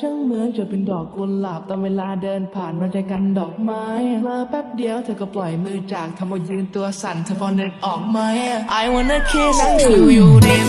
ช่างเหมือนจะเป็นดอกกุหลาบตอนเวลาเดินผ่านมันจะกันดอกไม้มาแป๊บเดียวเธอก็ปล่อยมือจากทำเอายืนตัวสั่นเธอพอนึกออกไหม I wanna kiss you you เดม